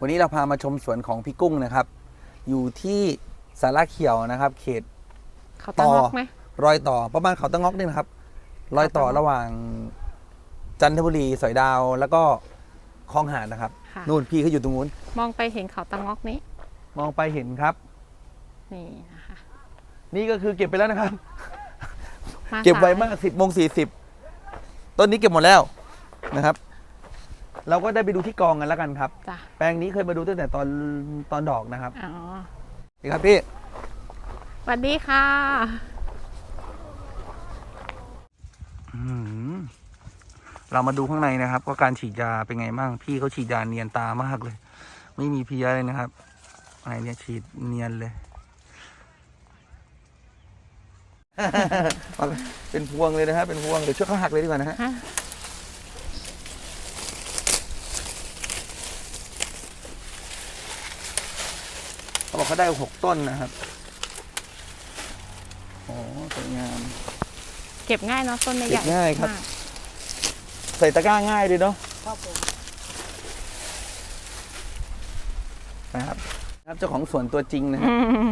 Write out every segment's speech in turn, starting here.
วันนี้เราพามาชมสวนของพี่กุ้งนะครับ อยู่ที่สาระเขียวนะครับ เขตเขาตั้งอกไหมรอยต่อประมาณเขาตะงอกนี่นะครับ รอยต่อระหว่างจันทบุรีสอยดาวแล้วก็คลองหาดนะครับ ค่ะ นู่นพี่เขาอยู่ตรงนู้น มองไปเห็นเขาตั้งอกนี้ มองไปเห็นครับ นี่นะคะนี่ก็คือเก็บไปแล้วนะครับาเก็บไวสยมากสิบโมงสี่สิบต้นนี้เก็บหมดแล้วนะครับ เราก็ได้ไปดูที่กองกันแล้วกันครับ จ้ะแปลงนี้เคยมาดูตั้งแต่ตอนตอนดอกนะครับอ๋อดีครับพี่ สวัสดีค่ะ อืมเรามาดูข้างในนะครับว่าการฉีดยาเป็นไงบ้าง พี่เขาฉีดยาเนียนตามากเลย ไม่มีเพี้ยเลยนะครับอะไรเนี่ยฉีดเนียนเลย เป็นพวงเลยนะครับเป็นพวงเดี๋ยวช่วยเขาหักเลยดีกว่านะฮะฮะ เขาบอ กเขาได้หกต้นนะครับโอ้สวยงาม เก็บง่ายเนาะต้นใหญ่เก็บง่ายครับ มกใส่ตะกร้าง่ายดีเนาะนะครับครับเจ้าของสวนตัวจริงนะฮะอืม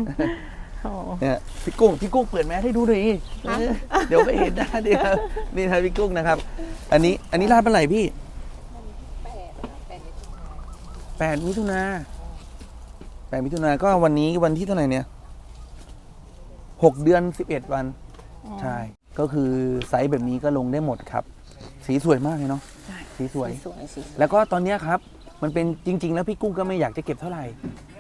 โอ้ เนี่ยพี่กุ้งพี่กุ้งเปิดแมสให้ดูหน่อยเออเดี๋ยวไม่เห็นหน้าเดียวนี่นะพี่กุ้งนะครับ อันนี้อันนี้ลาดเป็นไหรพี่แปดมิถุนา แปดมิถุนาก็วันนี้วันที่เท่าไหร่เนี่ยหกเดือนสิบเอ็ดวัน ใช่ ก็คือไซส์แบบนี้ก็ลงได้หมดครับ สีสวยมากเลยเนาะใช่สีสวย สวยสีแล้วก็ตอนเนี้ยครับ มันเป็นจริง ๆ แล้วพี่กุ้งก็ไม่อยากจะเก็บเท่าไหร่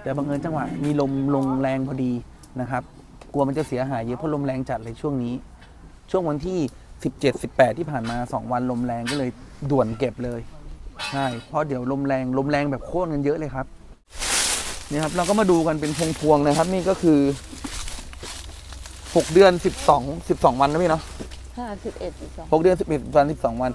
แต่บังเอิญจังหวะมีลมลงแรงพอดีนะครับ กลัวมันจะเสียหายเยอะเพราะลมแรงจัดเลยช่วงนี้ ช่วงวันที่ 17 18 ที่ผ่านมา 2 วันลมแรงก็เลยด่วนเก็บเลย ใช่ เพราะเดี๋ยวลมแรงลมแรงแบบโค่นกันเยอะเลยครับ นี่ครับเราก็มาดูกันเป็นพวงๆนะครับ นี่ก็คือ6เดือน12 12วันนะพี่เนาะห้าสิบเอ็ดสิบสองหกเดือนสิบเอ็ดวันสิบสองวัน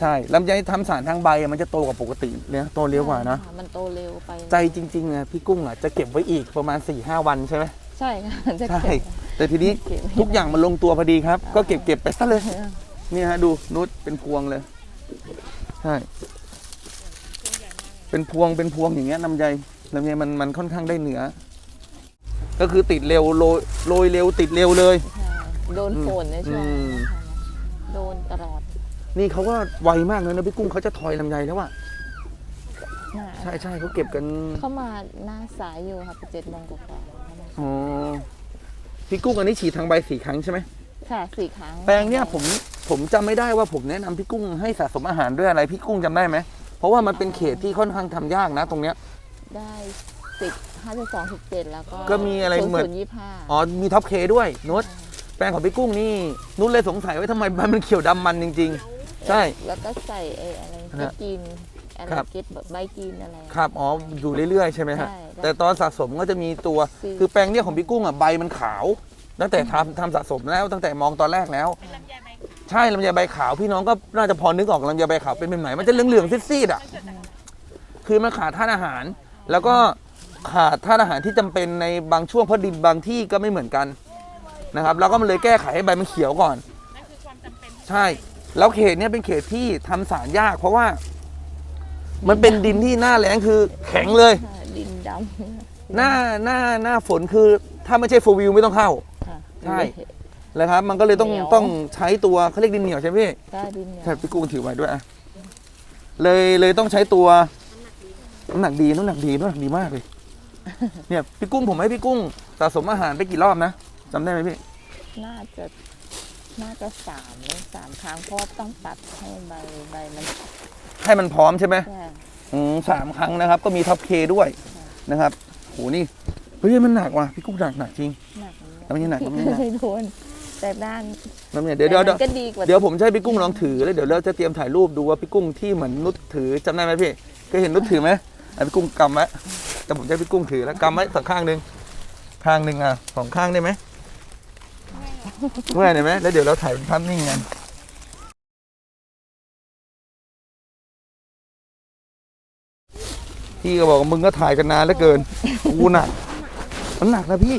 ใช่ลำไยทำสารทางใบอะมันจะโตกว่าปกติเลยนะโตเร็วกว่านะ มันโตเร็วไป ใจจริงๆอะพี่กุ้งอะจะเก็บไว้อีกประมาณ4ี่ห้าวันใช่ไหมใช่ค่ะจะใช่เก็บแต่ทีนี้เก็บทุกอย่างมันลงตัวพอดีครับ ก็เก็บเก็บไปซะเลยนี่ฮะดูนุชเป็นพวงเลย ใช่ เป็นพวงเป็นพวงอย่างเงี้ยลำไย ลำไยมันมันค่อนข้างได้เนื้อก็คือติดเร็วโรยโรยเร็วติดเร็วเลยใช่โดนฝนในช่วงอืม โดนตลอดนี่เขาก็ไวมากเลยนะพี่กุ้งเขาจะทอยลำไยแล้วอะน่ะใช่ใช่เขาเก็บกันเข้ามาหน้าสายอยู่ค่ะไปเจ็ดโมงกว่าๆเข้ามาอ๋อพี่กุ้งอันนี้ฉีดทางใบสี่ครั้งใช่ไหมค่ะสี่ครั้งแปลงเนี่ยผมผมจำไม่ได้ว่าผมแนะนำพี่กุ้งให้สะสมอาหารด้วยอะไรพี่กุ้งจำได้ไหมเพราะว่ามันเป็นเขตที่ค่อนข้างทำยากนะ ตรงเนี้ย ได้สิบห้าสิบสองสิบเจ็ดแล้วก็ก็มีอะไรเหมือน ศูนย์ยี่ห้าอ๋อ มีท็อปเคด้วยนุชแปลงของพี่กุ้งนี่นุชเลยสงสัยว่าทำไมใบมันเขียวดำมันจริง ๆ ใช่ แล้วก็ใส่ไอ้อะไรฮะก็กินอะไรครับกินแบบใบกินอะไร ครับ อ๋อ อยู่เรื่อยๆ ใช่ไหมฮะ ใช่ได้แต่ตอนสะสมก็จะมีตัว สี่คือแปลงเนี่ยของพี่กุ้งอะ ใบมันขาว ตั้งแต่ทำทำสะสมแล้ว ตั้งแต่มองตอนแรกแล้วใช่ลำไยใบขาวพี่น้องก็น่าจะพอนึกออกลำไยใบขาวเป็นแบบไหนมันจะเหลืองๆซีดๆอะ คือมันขาดธาตุอาหาร แล้วก็ขาดธาตุอาหารที่จำเป็นในบางช่วงเพราะดินบางที่ก็ไม่เหมือนกันนะครับแล้วก็มันเลยแก้ไขให้ใบมันเขียวก่อน ใช่ แล้วเขตเนี้ยเป็นเขตที่ทำสารยาก เพราะว่า มันเป็นดินที่หน้าแล้งคือแข็งเลยใช่ดินดำหน้าหน้าหน้าฝนคือ ถ้าไม่ใช่โฟวิวไม่ต้องเข้าค่ะใช่แล้วครับ มันก็เลยต้องเหนียวต้องใช้ตัวเขาเรียกดินเหนียวใช่ไหมพี่ได้ดินเหนียวใช่พี่กุ้งถือไว้ด้วยอะเลยเลยต้องใช้ตัว น้ำหนักดีน้ำหนักดีน้ำหนักดีมากเลย เนี่ยพี่กุ้งผมให้พี่กุ้งสะสมอาหารไปกี่รอบนะจำได้ไหมพี่ น่าจะน่าจะสามหรือสามครั้งเพราะว่าต้องตัดให้ใบใบมันให้มันพร้อมใช่ไหมแก่อืมสามครั้งนะครับ ก็มีท็อปเคด้วยนะครับโหนี่เฮ้ยมันหนักว่ะพี่กุ้งหนักหนักจริง หนักแล้วมันยังหนักแล้วมันยังหนักไม่โดนแต่ด้านแล้วเนี่ยเดี๋ยวเดี๋ยวแต่เดี๋ยว มันก็ดีกว่าเดี๋ยวผมจะให้พี่กุ้งลองถือแล้วเดี๋ยวเราจะเตรียมถ่ายรูปดูว่าพี่กุ้งที่เหมือนนุชถือจำได้ไหมพี่เคยเห็นนุชถือไหม อะพี่กุ้งกำไว้แต่ผมจะให้พี่กุ้งถือแล้วกำไว้สักข้างหนึ่งข้างหนึ่งอะสองข้างได้ไหมเมื่อยได้ไหมแล้วเดี๋ยวเราถ่ายเป็นภาพนิ่งกันพี่ก็บอกว่ามึงก็ถ่ายกันนานเหลือเกินกูหนักมันหนักนะพี่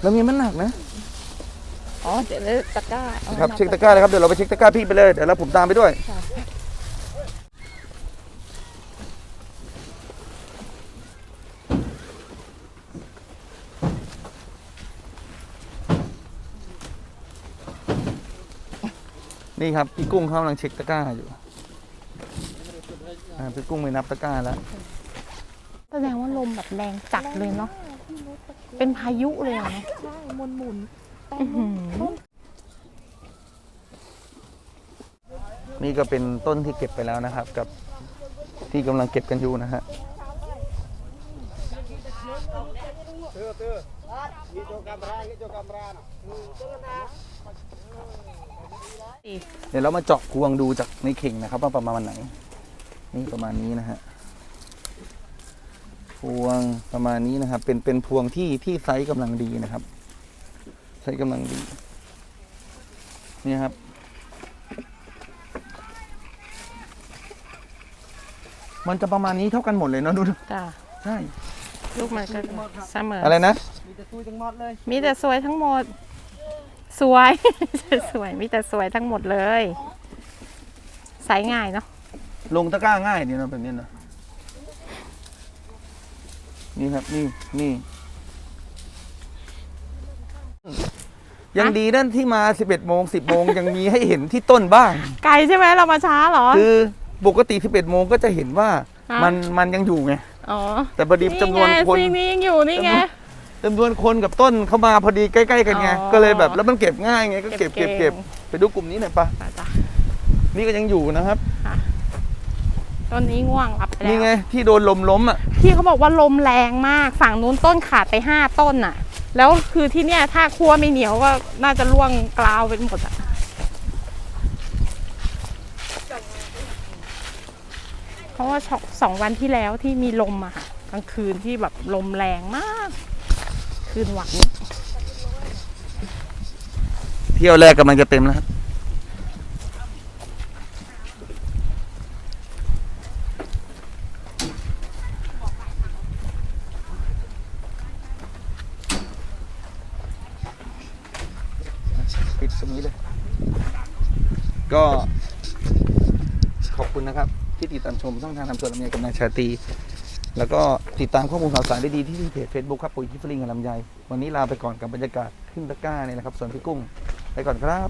แล้วมีมันหนักนะอ๋อเดี๋ยวเลยตะกร้าอาครับหนัเช็คตะกร้าเลยครับเดี๋ยวเราไปเช็คตะกร้าพี่ไปเลยเดี๋ยวเราผมตามไปด้วย ค่ะ นี่ครับพี่กุ้งเขากำลังเช็คตะกร้าอยู่อ่าพี่กุ้งไปนับตะกร้าแล้วแสดงว่าลมแบบแรงจัดเลยเนาะ เป็นพายุเลยอะเนาะใช่หมุนหมุนๆแต่อื้อหือนี่ก็เป็นต้นที่เก็บไปแล้วนะครับ กับที่กำลังเก็บกันอยู่นะฮะ เดี๋ยวเรามาเจาะพวงดูจากในเข่งนะครับว่าประมาณไหน นี่ประมาณนี้นะฮะพวงประมาณนี้นะครับ เป็นเป็นพวงที่ที่ไซส์กำลังดีนะครับ ไซส์กำลังดี นี่ครับมันจะประมาณนี้เท่ากันหมดเลยเนาะดูดิจ้ะใช่ ลูกมันก็เสมออะไรนะมีแต่สวยทั้งหมด สวย สวยมีแต่สวยทั้งหมดเลยใส่ง่ายเนาะลงตะกร้าง่ายดีนะแบบนี้นะนี่ครับนี่นี่ ยังดีนั่นที่มา 11โมง10โมงยังมีให้เห็นที่ต้นบ้าง ไกลใช่ไหมเรามาช้าเหรอ คือปกติ11โมงก็จะเห็นว่าฮะมันมันยังอยู่ไง อ๋อแต่พอดีจำนวนไงคนสิ่งนี้ยังอยู่นี่ไงจำนวนคนกับต้นเข้ามาพอดีใกล้ๆกันไงอ๋อก็เลยแบบแล้วมันเก็บง่ายไงก็เก็บเก็เก็บบเก่เก็บงไปดูกลุ่มนี้หน่อยปะจ้ะจ้ะนี่ก็ยังอยู่นะครับต้นนี้ง่วงรับไปแล้วนี่ไงที่โดนลมล้มอะพี่เขาบอกว่าลมแรงมากฝั่งนู้นต้นขาดไปห้าต้นน่ะ แล้วคือที่เนี่ยถ้าคั่วไม่เหนียวก็น่าจะร่วงกลาวไปหมดอะ เพราะว่าช็อกสองวันที่แล้วที่มีลมอะค่ะกลางคืนที่แบบลมแรงมาก คืนหวันเที่ยวแรกกำลังจะเต็มแล้วครับปิดตรงนี้เลย ก็ขอบ คุณนะครับ ที่ติดตามชมช่องทางทำสวนลำไยกับนายชาตรีแล้วก็ติดตามข้อมูลข่าวสารได้ดีที่เพจ Facebook ครับปุ๋ยทิฟลิงกับลำไยวันนี้ลาไปก่อนกับบรรยากาศขึ้นตะกร้าเนี่ยนะครับสวนพี่กุ้งไปก่อนครับ